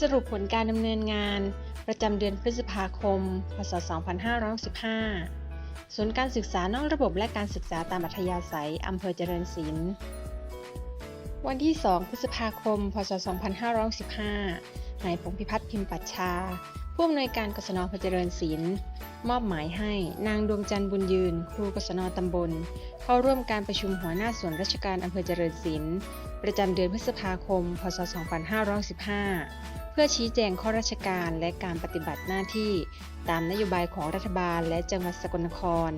สรุปผลการดำเนินงาน ประจำเดือนพฤษภาคม พศ 2515ศูนย์การศึกษานอกระบบและการศึกษาตามอัธยาศัยอำเภอเจริญศิลป์ วันที่ 2 พฤษภาคม พศ 2515นายพงพิพัฒน์พิมพ์ปัชชา ผู้อำนวยการกศนอำเภอเจริญศิลป์ มอบหมายให้นางดวงจันทร์บุญยืน ครูกศนตำบล เข้าร่วมการประชุมหัวหน้าส่วนราชการอำเภอเจริญศิลป์ประจำเดือนพฤษภาคม พศ 2515 เพื่อชี้แจงข้อราชการและการปฏิบัติหน้าที่ ตามนโยบายของรัฐบาลและจังหวัดสกลนคร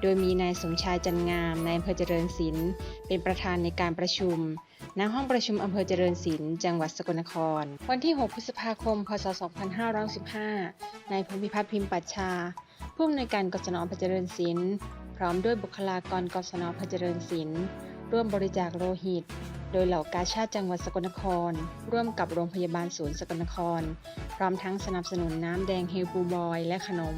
โดยมีนายสมชายจันงามนายอำเภอเจริญศิลป์เป็นประธานในการประชุมณห้องประชุมอำเภอเจริญศิลป์จังหวัดสกลนคร วันที่ 6 พฤษภาคม พศ 2515นายพงพิพัฒน์พิมพ์ปัชชา ผู้อำนวยการกศนอำเภอเจริญศิลป์พร้อมด้วยบุคลากรกศนอำเภอเจริญศิลป์ร่วมบริจาคโลหิต โดยเหล่ากาชาติจังหวัดสกลนคร ร่วมกับโรงพยาบาลศูนย์สกลนคร พร้อมทั้งสนับสนุนน้ำแดงเฮลบูบอย และขนม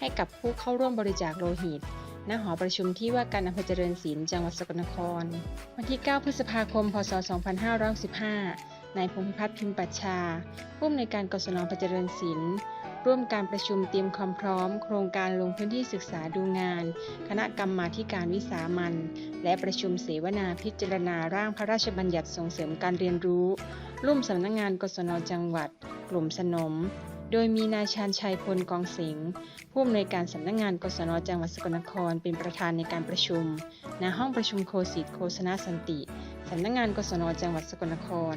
ให้กับผู้เข้าร่วมบริจาคโลหิตณหอประชุมที่ว่าการอำเภอเจริญศิลป์จังหวัดสกลนคร วันที่ 9 พฤษภาคม พศ 2515นายพงพิพัฒน์พิมพ์ปัชชา ผู้อำนวยการกศนอำเภอเจริญศิลป์ ร่วมการประชุมเตรียมความพร้อม โครงการลงพื้นที่ศึกษาดูงาน คณะกรรมาการวิสามันและประชุมเสวนาพิจารณาร่างพระราชบัญญัติส่งเสริมการเรียนรู้ ร่วมสำนักงงานกศนจังหวัด กลุ่มสนม โดยมีนายชาญชัยพลกองสิงห์ผู้อำนวยการสำนักงงานกศนจังหวัดสกลนครเป็นประธานในการประชุม ณห้องประชุมโคสิตโคสนาสันติสำนักงานกศนจังหวัดสกลนคร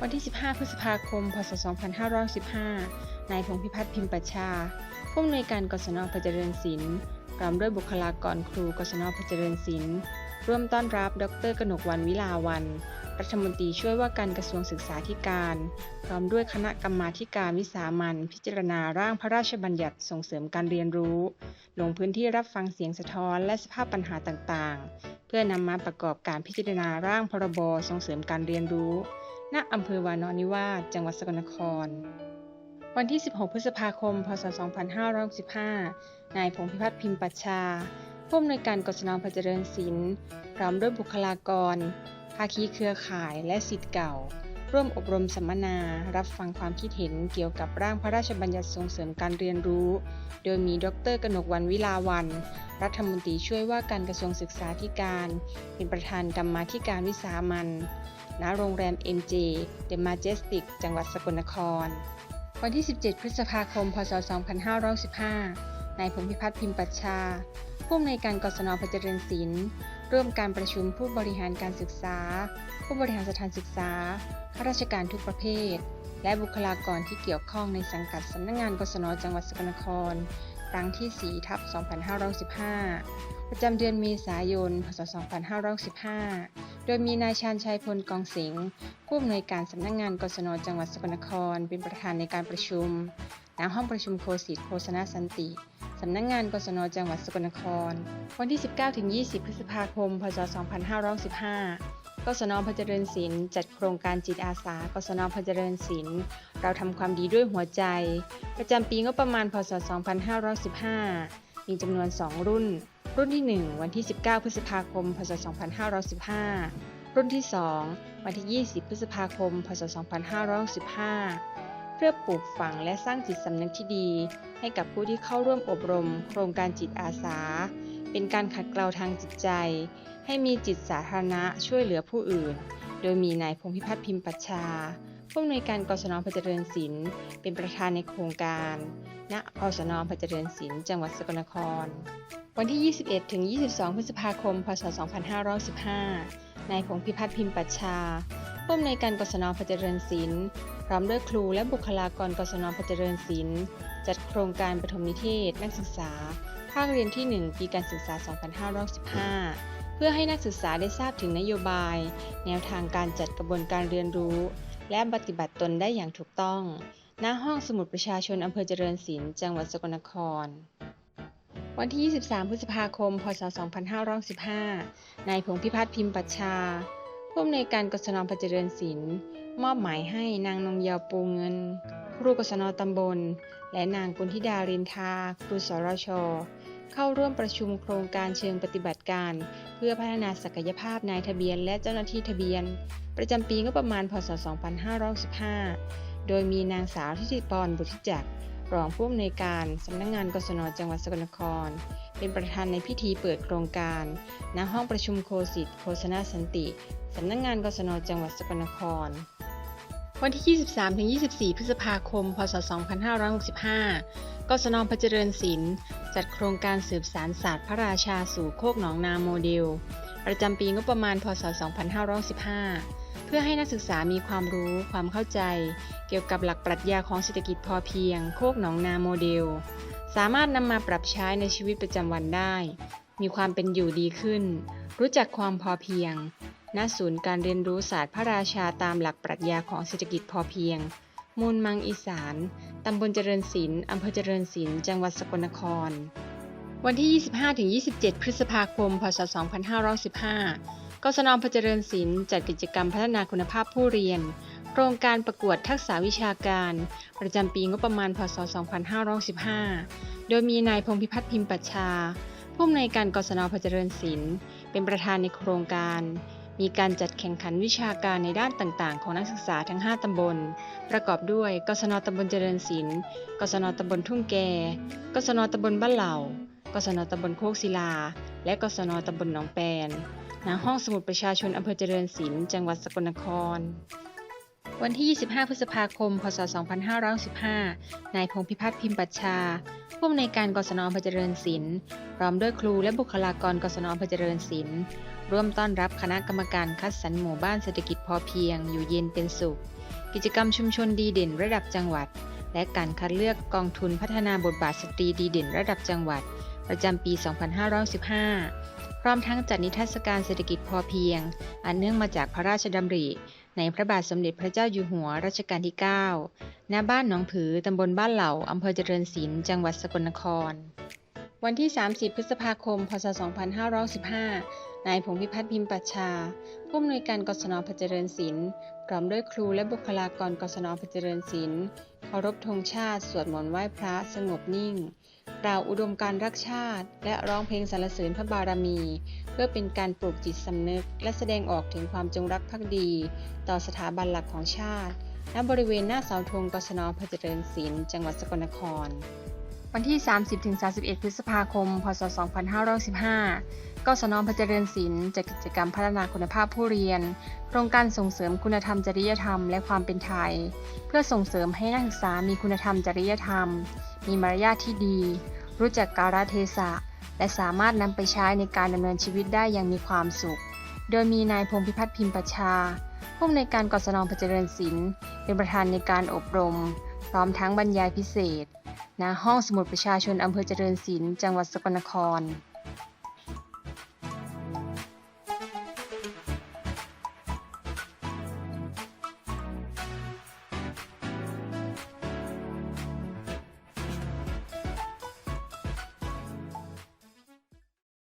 วันที่ 15 พฤษภาคม พศ 2515 นายพงพิพัฒน์พิมพ์ปัชชา ผู้อำนวยการกศนอำเจริญศิลป์พร้อมด้วยบุคลากรครูกศนอำเจริญศิลป์ร่วมต้อนรับ ดร กนกวันวิลาวันรัฐมนตรีช่วยว่าการกระทรวงศึกษาธิการ พร้อมด้วยคณะกรรมาการวิสามันพิจารณาร่างพระราชบัญญัติส่งเสริมการเรียนรู้ ลงพื้นที่รับฟังเสียงสะท้อนและสภาพปัญหาต่างๆ เพื่อนำมาประกอบการพิจารณาร่างพรบส่งเสริมการเรียนรู้ ณอำเภอวานอนนิวาสจังหวัดสกลนคร วันที่ 16 พฤษภาคม พศ 2565 นายพงพิพัฒน์พิมพ์ปัชชา ผู้อำนวยการกศนอำเภอเจริญศิลป์ พร้อมด้วยบุคลากร ภาคีเครือข่ายและสิทธิ์เก่า ร่วมอบรมสัมมนา รับฟังความคิดเห็นเกี่ยวกับร่างพระราชบัญญัติส่งเสริมการเรียนรู้ โดยมีดรกนกวันวิลาวัน รัฐมนตรีช่วยว่าการกระทรวงศึกษาธิการ เป็นประธานกรรมาธิการวิสามันณโรงแรม MJ The Majestic จังหวัดสกลนคร วันที่ 17 พฤษภาคม พศ 2515นายพงพิพัฒน์พิมพ์ปัชชา ผู้อำนวยการกศนพเจริญศิลป์ร่วมการประชุมผู้บริหารการศึกษา ผู้บริหารสถานศึกษา ข้าราชการทุกประเภท และบุคลากรที่เกี่ยวข้องในสังกัดสำนักงานกศนจังหวัดสกลนคร ครั้งที่4ทับ2515 ประจำเดือนเมษายน พศ 2515 โดยมีนายชาญชัยพลกองสิงห์ผู้อำนวยการสำนักงานกศนจังหวัดสกลนคร เป็นประธานในการประชุมณห้องประชุมโคสิตโคสนาสันติสำนักงานกศนจังหวัดสกลนคร วันที่ 19-20 พฤษภาคม พศ 2515 กศนพเจริญศิลป์จัดโครงการจิตอาสา กศนพเจริญศิลป์เราทำความดีด้วยหัวใจ ประจำปีงบประมาณ พศ 2515 มีจำนวน 2 รุ่น รุ่นที่ 1 วันที่ 19 พฤษภาคม พศ 2515 รุ่นที่ 2 วันที่ 20 พฤษภาคม พศ 2515 เพื่อปลูกฝังและสร้างจิตสำนึกที่ดี ให้กับผู้ที่เข้าร่วมอบรม โครงการจิตอาสา เป็นการขัดเกลาทางจิตใจ ให้มีจิตสาธารณะช่วยเหลือผู้อื่น โดยมีนายพงพิพัฒน์พิมพ์ปัชชา ผู้อำนวยการกศนพเจริญศิลป์เป็นประธานในโครงการ ณกศนพเจริญศิลป์จังหวัดสกลนคร วันที่ 21 ถึง 22 พฤษภาคม พศ 2515 นายพงพิพัฒน์พิมพ์ปัชชา ผู้อำนวยการกศนพเจริญศิลป์พร้อมด้วยครูและบุคลากรกศนพเจริญศิลป์จัดโครงการปฐมนิเทศ นักศึกษา ภาคเรียนที่ 1 ปีการศึกษา 2515 เพื่อให้นักศึกษาได้ทราบถึงนโยบาย แนวทางการจัดกระบวนการเรียนรู้ และปฏิบัติตนได้อย่างถูกต้อง ณ ห้องสมุดประชาชนอำเภอเจริญศิลป์ จังหวัดสกลนคร วันที่ 23 พฤษภาคม พศ 2515 นายพงพิพัฒน์พิมพ์ปัชชา ผู้อำนวยการกศนพเจริญศิลป์ มอบหมายให้นางนงเยาวปูเงิน ครูกศนตำบล และนางกุลธิดารินทา ครูสรช เข้าร่วมประชุมโครงการเชิงปฏิบัติการ เพื่อพัฒนาศักยภาพนายทะเบียนและเจ้าหน้าที่ทะเบียน ประจำปีงบประมาณพศ 2515 โดยมีนางสาวทิติปรบุตรจักรรองผู้อำนวยการสำนักงานกศนจังหวัดสกลนคร เป็นประธานในพิธีเปิดโครงการณห้องประชุมโคสิตโฆษณาสันติสำนักงานกศนจังหวัดสกลนคร วันที่ 23-24 พฤษภาคม พศ 2565 กศนพเจริญศิลป์จัดโครงการสืบสารศาสตร์พระราชาสู่โคกหนองนาโมเดล ประจำปีงบประมาณพศ 2515 เพื่อให้นักศึกษามีความรู้ความเข้าใจ เกี่ยวกับหลักปรัชญาของเศรษฐกิจพอเพียง โคกหนองนาโมเดล สามารถนำมาปรับใช้ในชีวิตประจำวันได้ มีความเป็นอยู่ดีขึ้น รู้จักความพอเพียงณศูนย์การเรียนรู้ศาสตร์พระราชาตามหลักปรัชญาของเศรษฐกิจพอเพียง มูลมังอีสาน ตำบลเจริญศิลป์ อำเภอเจริญศิลป์ จังหวัดสกลนคร วันที่ 25-27 พฤษภาคม พศ 2515 กศนอำเภอเจริญศิลป์จัดกิจกรรมพัฒนาคุณภาพผู้เรียน โครงการประกวดทักษะวิชาการ ประจำปีงบประมาณ พศ 2515 โดยมีนายพงพิพัฒน์พิมพ์ปัชชา ผู้อำนวยการกศนอำเภอเจริญศิลป์ เป็นประธานในโครงการ มีการจัดแข่งขันวิชาการในด้านต่างๆ ของนักศึกษาทั้ง 5 ตำบล ประกอบด้วยกศนตำบลเจริญศิลป์กศนตำบลทุ่งแกกศนตำบลบ้านเหล่ากศนตำบลโคกศิลา และกศนตำบลหนองแปนณห้องสมุดประชาชนอำเภอเจริญศิลป์จังหวัดสกลนคร วันที่ 25 พฤษภาคม พศ 2515 นายพงพิพัฒน์พิมพ์ปัชชา ผู้อำนวยการกศนอำเภอเจริญศิลป์ พร้อมด้วยครูและบุคลากรกศนอำเภอเจริญศิลป์ ร่วมต้อนรับคณะกรรมการคัดสรรหมู่บ้านเศรษฐกิจพอเพียง อยู่เย็นเป็นสุข กิจกรรมชุมชนดีเด่นระดับจังหวัด และการคัดเลือกกองทุนพัฒนาบทบาทสตรีดีเด่นระดับจังหวัด ประจำปี 2515 พร้อมทั้งจัดนิทรรศการเศรษฐกิจพอเพียง อันเนื่องมาจากพระราชดำริ ในพระบาทสมเด็จพระเจ้าอยู่หัวรัชกาลที่ 9 ณ บ้านหนองผือ ตำบลบ้านเหล่า อำเภอเจริญศิลป์ จังหวัดสกลนคร วันที่ 30 พฤษภาคม พศ 2515 นายพงพิพัฒน์พิมพ์ปัชชา ผู้อำนวยการกศนพเจริญศิลป์ พร้อมด้วยครูและบุคลากรกศนพเจริญศิลป์เคารพธงชาติ สวดมนต์ไหว้พระสงบนิ่ง กล่าวอุดมการรักชาติ และร้องเพลงสรรเสริญพระบารมี เพื่อเป็นการปลูกจิตสำนึก และแสดงออกถึงความจงรักภักดี ต่อสถาบันหลักของชาติ ณ บริเวณหน้าเสาธงกศนพเจริญศิลป์จังหวัดสกลนคร วันที่ 30-31 พฤษภาคม พศ 2515 กศนพเจริญศิลป์จัดกิจกรรมพัฒนาคุณภาพผู้เรียน โครงการส่งเสริมคุณธรรมจริยธรรมและความเป็นไทย เพื่อส่งเสริมให้นักศึกษามีคุณธรรมจริยธรรม มีมารยาทที่ดี รู้จักกาลเทศะ และสามารถนำไปใช้ในการดำเนินชีวิตได้อย่างมีความสุข โดยมีนายพงพิพัฒน์พิมพ์ประชาผู้อำนวยการกศนพเจริญศิลป์เป็นประธานในการอบรม พร้อมทั้งบรรยายพิเศษณห้องสมุดประชาชนอำเภอเจริญศิลป์จังหวัดสกลนคร